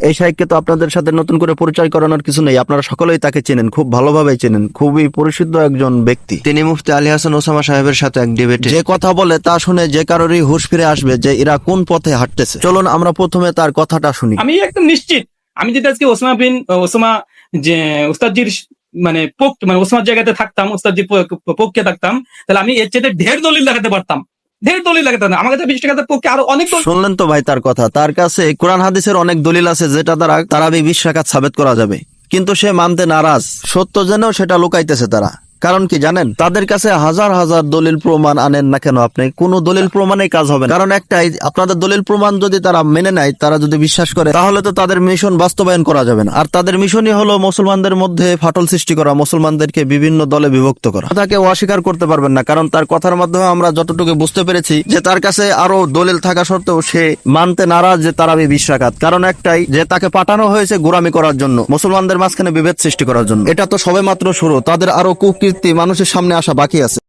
এই শাইখকে তো আপনাদের সাথে নতুন করে পরিচয় করানোর কিছু নেই। আপনারা সকলেই তাকে চেনেন খুব ভালোভাবে চেনেন। খুবই পরিশুদ্ধ একজন ব্যক্তি। তিনি মুফতি আলী হাসান ওসামা সাহেবের সাথে এক ডিবেটে যে কথা বলে তা শুনে যে কারোরই হুশ ফিরে আসবে যে এরা কোন পথে হাঁটতেছে। চলুন আমরা প্রথমে তার কথাটা শুনি। আমি একদম নিশ্চিত। আমি যদি আজকে ওসমা বিন ওসমা যে উস্তাদজির মানে পক্ষ মানে ওসমার জায়গাতে থাকতাম উস্তাদজির পক্ষে থাকতাম তাহলে আমি এর চেয়ে ঢের দলিল দেখাতে পারতাম। ঢের দলিল লাগে না আমার বিশ টাকার পক্ষে আরও অনেক শুনলেন তো ভাই তার কথা। তার কাছে কোরআন হাদিসের অনেক দলিল আছে যেটা দ্বারা তারা বিশ টাকা সাবেত করা যাবে। কিন্তু সে মানতে নারাজ। সত্য জেনেও সেটা লুকাইতেছে তারা। কারণ কি জানেন? তাদের কাছে হাজার হাজার দলিল প্রমাণ আনেন না কেন আপনি? কোনো দলিল প্রমাণে কাজ হবে কারণ একটাই, আপনাদের দলিল প্রমাণ যদি তারা মেনে নেয়, তারা যদি বিশ্বাস করে, তাহলে তো তাদের মিশন বাস্তবায়ন করা যাবে না। আর তাদের মিশনই হলো মুসলমানদের মধ্যে ফাটল সৃষ্টি করা, মুসলমানদেরকে বিভিন্ন দলে বিভক্ত করা। তাকে অস্বীকার করতে পারবেন না, কারণ তার কথার মাধ্যমে আমরা যতটুকু বুঝতে পেরেছি যে তার কাছে আরও দলিল থাকা সত্ত্বেও সে মানতে নারাজ যে তারা বিশ রাকাত কারণ একটাই, যে তাকে পাঠানো হয়েছে গোরামি করার জন্য, মুসলমানদের মাঝখানে বিভেদ সৃষ্টি করার জন্য। এটা তো সবে মাত্র শুরু। তাদের আরও কুকীর্তি মানুষের সামনে আসা বাকি আছে।